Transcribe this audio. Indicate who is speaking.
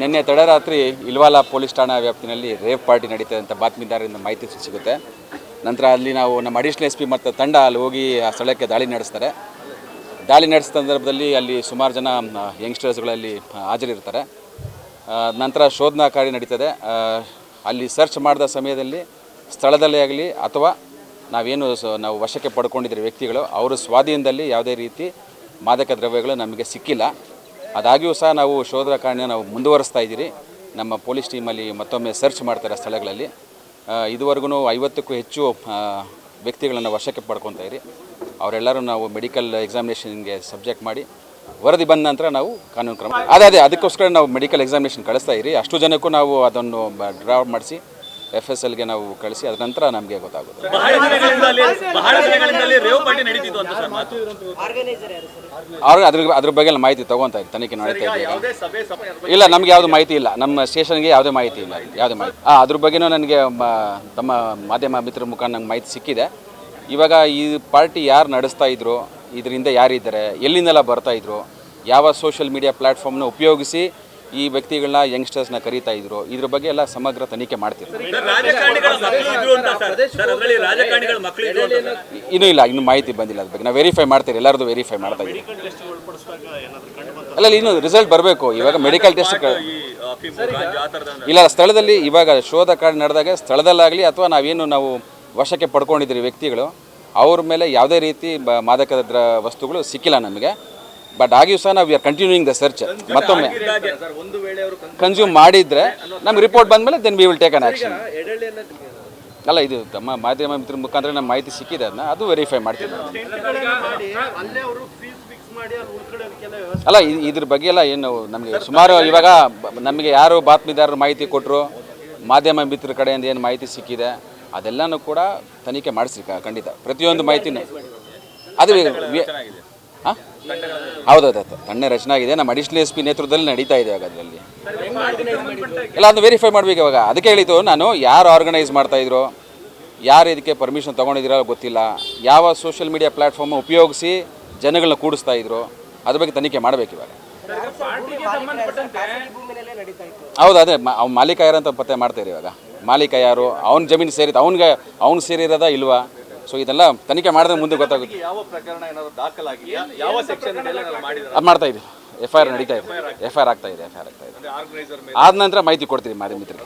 Speaker 1: ನಿನ್ನೆ ತಡರಾತ್ರಿ ಇಲ್ವಾಲ ಪೊಲೀಸ್ ಠಾಣಾ ವ್ಯಾಪ್ತಿನಲ್ಲಿ ರೇವ್ ಪಾರ್ಟಿ ನಡೀತದೆ ಅಂತ ಬಾತ್ಮೀದಾರರಿಂದ ಮಾಹಿತಿ ಸಿಗುತ್ತೆ. ನಂತರ ಅಲ್ಲಿ ನಾವು ನಮ್ಮ ಅಡಿಷನಲ್ ಎಸ್ ಪಿ ಮತ್ತು ತಂಡ ಅಲ್ಲಿ ಹೋಗಿ ಆ ಸ್ಥಳಕ್ಕೆ ದಾಳಿ ನಡೆಸ್ತಾರೆ. ದಾಳಿ ನಡೆಸಿದ ಸಂದರ್ಭದಲ್ಲಿ ಅಲ್ಲಿ ಸುಮಾರು ಜನ ಯಂಗ್ಸ್ಟರ್ಸ್ಗಳಲ್ಲಿ ಹಾಜರಿರ್ತಾರೆ. ನಂತರ ಶೋಧನಾ ಕಾರ್ಯ ನಡೀತದೆ. ಅಲ್ಲಿ ಸರ್ಚ್ ಮಾಡಿದ ಸಮಯದಲ್ಲಿ, ಸ್ಥಳದಲ್ಲೇ ಆಗಲಿ ಅಥವಾ ನಾವೇನು ನಾವು ವಶಕ್ಕೆ ಪಡ್ಕೊಂಡಿದ್ದೀರಿ ವ್ಯಕ್ತಿಗಳು, ಅವರ ಸ್ವಾಧೀನದಲ್ಲಿ ಯಾವುದೇ ರೀತಿ ಮಾದಕ ದ್ರವ್ಯಗಳು ನಮಗೆ ಸಿಕ್ಕಿಲ್ಲ. ಅದಾಗಿಯೂ ಸಹ ನಾವು ಶೋಧ ಕಾರ್ಯ ನಾವು ಮುಂದುವರಿಸ್ತಾ ಇದ್ದೀರಿ. ನಮ್ಮ ಪೊಲೀಸ್ ಟೀಮಲ್ಲಿ ಮತ್ತೊಮ್ಮೆ ಸರ್ಚ್ ಮಾಡ್ತಾರೆ ಸ್ಥಳಗಳಲ್ಲಿ ಇದುವರೆಗೂ ಐವತ್ತಕ್ಕೂ ಹೆಚ್ಚು ವ್ಯಕ್ತಿಗಳನ್ನು ವಶಕ್ಕೆ ಪಡ್ಕೊತಾ ಇರಿ. ಅವರೆಲ್ಲರೂ ನಾವು ಮೆಡಿಕಲ್ ಎಕ್ಸಾಮಿನೇಷನ್ಗೆ ಸಬ್ಜೆಕ್ಟ್ ಮಾಡಿ ವರದಿ ಬಂದ ನಂತರ ನಾವು ಕಾನೂನು ಕ್ರಮ ಅದೇ ಅದೇ, ಅದಕ್ಕೋಸ್ಕರ ನಾವು ಮೆಡಿಕಲ್ ಎಕ್ಸಾಮಿನೇಷನ್ ಕಳಿಸ್ತಾ ಇರಿ. ಅಷ್ಟು ಜನಕ್ಕೂ ನಾವು ಅದನ್ನು ಡ್ರಾ ಮಾಡಿಸಿ ಎಫ್ ಎಸ್ ಎಲ್ಗೆ ನಾವು ಕಳಿಸಿ ಅದ ನಂತರ ನಮಗೆ ಗೊತ್ತಾಗುತ್ತೆ.
Speaker 2: ಬಹಳ ದಿನಗಳಿಂದಲೇ ರೇವ್ ಪಾರ್ಟಿ ನಡೀತಿತ್ತು ಅಂತ ಸರ್ ಮಾತು.
Speaker 1: ಅವ್ರು ಅದ್ರ ಅದ್ರ ಬಗ್ಗೆ ಎಲ್ಲ ಮಾಹಿತಿ ತಗೊಂತ ತನಿಖೆ ನಡೀತಾ ಇದೆ ಇಲ್ಲ ನಮ್ಗೆ ಯಾವುದು ಮಾಹಿತಿ ಇಲ್ಲ. ನಮ್ಮ ಸ್ಟೇಷನ್ಗೆ ಯಾವುದೇ ಮಾಹಿತಿ ಇಲ್ಲ ಯಾವುದೇ ಮಾಹಿತಿ. ಹಾಂ ಅದ್ರ ಬಗ್ಗೆನೂ ನನಗೆ ತಮ್ಮ ಮಾಧ್ಯಮ ಮಿತ್ರರ ಮುಖಾಂತರ ನಂಗೆ ಮಾಹಿತಿ ಸಿಕ್ಕಿದೆ. ಇವಾಗ ಈ ಪಾರ್ಟಿ ಯಾರು ನಡೆಸ್ತಾ ಇದ್ರು ಇದರಿಂದ ಯಾರಿದ್ದಾರೆ ಎಲ್ಲಿಂದೆಲ್ಲ ಬರ್ತಾ ಇದ್ರು ಯಾವ ಸೋಷಿಯಲ್ ಮೀಡಿಯಾ ಪ್ಲ್ಯಾಟ್ಫಾರ್ಮ್ನ ಉಪಯೋಗಿಸಿ ಈ ವ್ಯಕ್ತಿಗಳನ್ನ ಯಂಗ್ಸ್ಟರ್ಸ್ನ ಕರೀತಾ ಇದ್ರು. ಇದ್ರ ಬಗ್ಗೆ ಎಲ್ಲ ಸಮಗ್ರ ತನಿಖೆ ಮಾಡ್ತಿದ್ರು. ಇನ್ನೂ ಇಲ್ಲ ಇನ್ನು ಮಾಹಿತಿ ಬಂದಿಲ್ಲ ಅದ್ರ ಬಗ್ಗೆ. ನಾವು ವೆರಿಫೈ ಮಾಡ್ತೀರಿ ಎಲ್ಲರದು ವೆರಿಫೈ ಮಾಡ್ತಾ ಇದ್ದೀವಿ. ಅಲ್ಲ ಇಲ್ಲ, ಇನ್ನು ರಿಸಲ್ಟ್ ಬರಬೇಕು. ಇವಾಗ ಮೆಡಿಕಲ್ ಟೆಸ್ಟ್ ಇಲ್ಲ ಸ್ಥಳದಲ್ಲಿ ಇವಾಗ ಶೋಧ ಕಾರ್ಯ ನಡೆದಾಗ ಸ್ಥಳದಲ್ಲಾಗಲಿ ಅಥವಾ ನಾವೇನು ನಾವು ವಶಕ್ಕೆ ಪಡ್ಕೊಂಡಿದ್ದೀರಿ ವ್ಯಕ್ತಿಗಳು ಅವ್ರ ಮೇಲೆ ಯಾವುದೇ ರೀತಿ ಮಾದಕ ವಸ್ತುಗಳು ಸಿಕ್ಕಿಲ್ಲ ನಮಗೆ. ಬಟ್ ಆಗಿಯೂ ಸಹ ನಾವು ಆರ್ ಕಂಟಿನ್ಯೂಯಿಂಗ್ ದ ಸರ್ಚ್ ಮತ್ತೊಮ್ಮೆ ಕನ್ಸ್ಯೂಮ್ ಮಾಡಿದ್ರೆ ನಮ್ಗೆ ರಿಪೋರ್ಟ್ ಬಂದಮೇಲೆ then we will take an action ಅಲ್ಲ ಇದು ತಮ್ಮ ಮಾಧ್ಯಮ ಮಿತ್ರ ಮುಖಾಂತರ ನಮ್ಮ ಮಾಹಿತಿ ಸಿಕ್ಕಿದೆ ಅದನ್ನ ಅದು ವೆರಿಫೈ ಮಾಡ್ತೀವಿ ಅಲ್ಲ ಇದ್ರ ಬಗ್ಗೆ ಎಲ್ಲ ಏನು ನಮಗೆ ಸುಮಾರು ಇವಾಗ ನಮಗೆ ಯಾರು ಬಾತ್ಮಿದಾರರು ಮಾಹಿತಿ ಕೊಟ್ಟರು ಮಾಧ್ಯಮ ಮಿತ್ರ ಕಡೆಯಿಂದ ಏನು ಮಾಹಿತಿ ಸಿಕ್ಕಿದೆ ಅದೆಲ್ಲನೂ ಕೂಡ ತನಿಖೆ ಮಾಡಿಸಿ ಕ- ಖಂಡಿತ. ಪ್ರತಿಯೊಂದು ಮಾಹಿತಿನೂ. ಅದು ಹಾಂ? ಹೌದೌದು ತಣ್ಣೆ ರಚನೆ ಆಗಿದೆ. ನಮ್ಮ ಅಡಿಷನಲ್ ಎಸ್ ಪಿ ನೇತೃತ್ವದಲ್ಲಿ ನಡೀತಾ ಇದೆ ಅದರಲ್ಲಿ ಎಲ್ಲ ಅದನ್ನು ವೆರಿಫೈ ಮಾಡ್ಬೇಕು ಇವಾಗ. ಅದಕ್ಕೆ ಹೇಳಿತು ನಾನು, ಯಾರು ಆರ್ಗನೈಸ್ ಮಾಡ್ತಾ ಇದ್ರು, ಯಾರು ಇದಕ್ಕೆ ಪರ್ಮಿಷನ್ ತೊಗೊಂಡಿದ್ದೀರೋ ಗೊತ್ತಿಲ್ಲ. ಯಾವ ಸೋಷಿಯಲ್ ಮೀಡಿಯಾ ಪ್ಲ್ಯಾಟ್ಫಾರ್ಮ್ ಉಪಯೋಗಿಸಿ ಜನಗಳನ್ನ ಕೂಡಿಸ್ತಾ ಇದ್ರು, ಅದ್ರ ಬಗ್ಗೆ ತನಿಖೆ ಮಾಡಬೇಕು ಇವಾಗ. ಹೌದು, ಅದೇ. ಅವ್ನು ಮಾಲೀಕ ಯಾರು ಅಂತ ಪತ್ತೆ ಮಾಡ್ತಾರೆ ಇವಾಗ. ಮಾಲೀಕ ಯಾರು? ಅವ್ನ ಜಮೀನು ಸೇರಿದ, ಅವ್ನಿಗೆ, ಅವ್ನು ಸೇರಿರೋದಾ ಇಲ್ವಾ? ಸೊ ಇದೆಲ್ಲ ತನಿಖೆ ಮಾಡಿದ್ರೆ ಮುಂದೆ ಗೊತ್ತಾಗುತ್ತೆ.
Speaker 2: ಯಾವ ಪ್ರಕರಣ ಏನಾದ್ರು ದಾಖಲಾಗಿದೆಯಾ? ಯಾವ ಸೆಕ್ಷನ್ ನಾವು ಮಾಡಿದ್ರೆ?
Speaker 1: ಅದು ಮಾಡ್ತಾ ಇದ್ದೀವಿ. ಎಫ್ ಐ ಆರ್ ನಡೀತಾ ಇದೆ. ಎಫ್ ಐ ಆರ್ ಆಗ್ತಾ ಇದೆ. ಎಫ್ ಐ ಆರ್ ಆಗ್ತಾ ಇದೆ. ಆದ ನಂತರ ಮಾಹಿತಿ ಕೊಡ್ತೀವಿ ಮಾಧ್ಯಮ ಮಿತ್ರರಿಗೆ